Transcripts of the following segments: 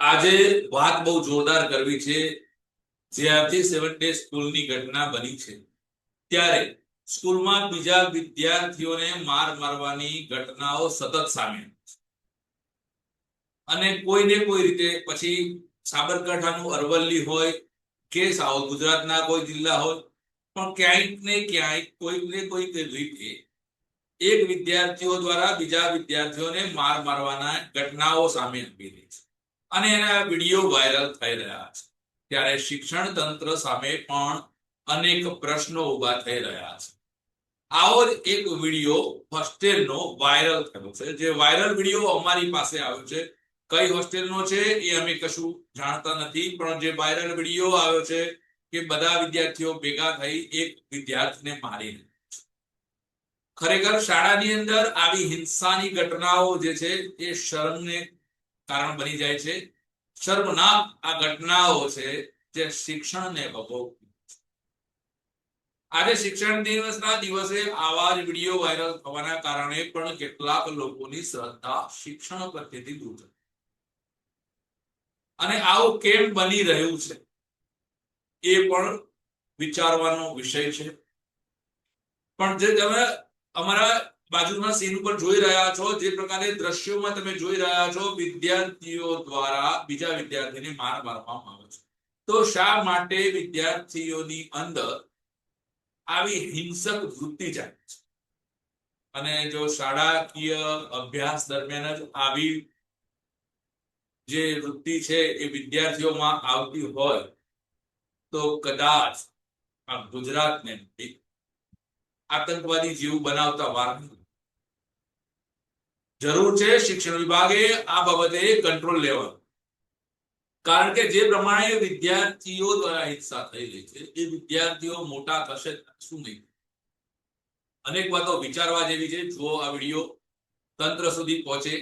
આજે વાત બહુ જોરદાર કરવી છે. જ્યારથી સેવન ડે સ્કૂલની ઘટના બની છે. ત્યારે સ્કૂલમાં બીજા વિદ્યાર્થીઓને માર મારવાની ઘટનાઓ સતત સામે અને કોઈને કોઈ રીતે, પછી સાબરકાંઠાનું અરવલ્લી હોય કે સાઉથ ગુજરાતના કોઈ જિલ્લા હોય, પણ ક્યાંક ને ક્યાંક કોઈક ને કોઈક રીતે એક વિદ્યાર્થીઓ દ્વારા બીજા વિદ્યાર્થીઓને માર મારવાના ઘટનાઓ સામે આવી રહી છે. અને એના વીડિયો વાયરલ થઈ રહ્યા છે. ત્યારે શિક્ષણ તંત્ર સામે પણ અનેક પ્રશ્નો ઊભા થઈ રહ્યા છે. આવો જ એક વીડિયો હોસ્ટેલનો વાયરલ થયો છે. જે વાયરલ વીડિયો અમારી પાસે આવ્યો છે. કઈ હોસ્ટેલનો છે એ અમે કશું જાણતા નથી, પણ જે વાયરલ વીડિયો આવ્યો છે કે બધા વિદ્યાર્થીઓ ભેગા થઈ એક વિદ્યાર્થીને મારી. ખરેખર શાળાની અંદર આવી હિંસાની ઘટનાઓ જે છે એ શરમને કારણ બની જાય છે. શર્મનાક આ ઘટનાઓ છે જે શિક્ષણને ભોગવવી આજે શિક્ષણ દિવસના દિવસે આવા જ વીડિયો વાયરલ થવાના કારણે પણ કેટલાક લોકોની શ્રદ્ધા શિક્ષણ પ્રત્યેથી દૂર થઈ. અને આવું કેમ બની રહ્યું છે? એ પણ વિચારવાનો વિષય છે. પણ જે તમે અમારા બાજુના સીન ઉપર જોઈ રહ્યા છો, જે પ્રકારે દ્રશ્યોમાં તમે જોઈ રહ્યા છો, વિદ્યાર્થીઓ દ્વારા બીજા વિદ્યાર્થીને માર મારવામાં આવે છે તો શા માટે વિદ્યાર્થીઓની અંદર આવી હિંસક વૃત્તિ જાય છે અને જો શાળાકીય અભ્યાસ દરમિયાન જ આવી જે વૃત્તિ છે એ વિદ્યાર્થીઓમાં આવતી હોય, તો કદાચ આ ગુજરાતને આતંકવાદી જેવું બનાવતા વાર. જરૂર છે શિક્ષણ વિભાગે આ બાબતે કંટ્રોલ લેવાનો. કારણ કે જે પ્રમાણે વિદ્યાર્થીઓ દ્વારા હિંસા થઈ રહી છે, એ વિદ્યાર્થીઓ મોટા થશે શું નહીં. અનેક વાતો વિચારવા જેવી છે. જો આ વીડિયો, તંત્ર સુધી પહોંચે,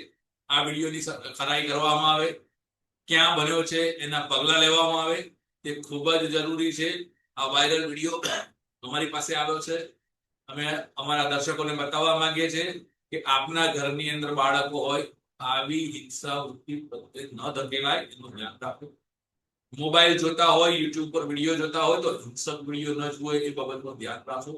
આ વિડીયોની ખરાઈ કરવામાં આવે, ક્યાં બન્યો છે, એના પગલા લેવામાં આવે, તે ખૂબ જ જરૂરી છે. આ વાયરલ વીડિયો અમારી પાસે આવ્યો છે. અમે અમારા દર્શકોને બતાવવા માંગીએ છીએ. કે આપના ઘરની અંદર બાળકો હોય, આવી હિંસા વૃત્તિ પ્રત્યે ન ધકેલાય, એનું ધ્યાન રાખો મોબાઈલ જોતા હોય, યુટ્યુબ પર વીડિયો જોતા હોય, તો હિંસક વીડિયો ન જુઓ, એ બાબતનું ધ્યાન રાખો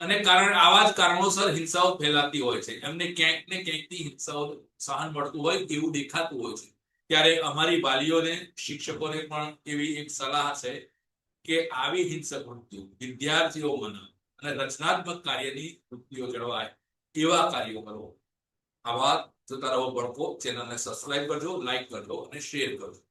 અને કારણ, આવા જ કારણોસર હિંસાઓ ફેલાતી હોય છે. એમને ક્યાંક ને ક્યાંકથી હિંસાઓ સહન મળતું હોય એવું દેખાતું હોય છે. ત્યારે અમારી વાલીઓને, શિક્ષકોને પણ એવી એક સલાહ છે કે આવી હિંસક વૃત્તિઓ વિદ્યાર્થીઓ મને અને રચનાત્મક કાર્યની વૃત્તિઓ જળવાય. એવા કાર્યો કરો. આવા જોતા રહો બળકો ચેનલને સબસ્ક્રાઇબ કરજો લાઈક કરજો અને શેર કરજો.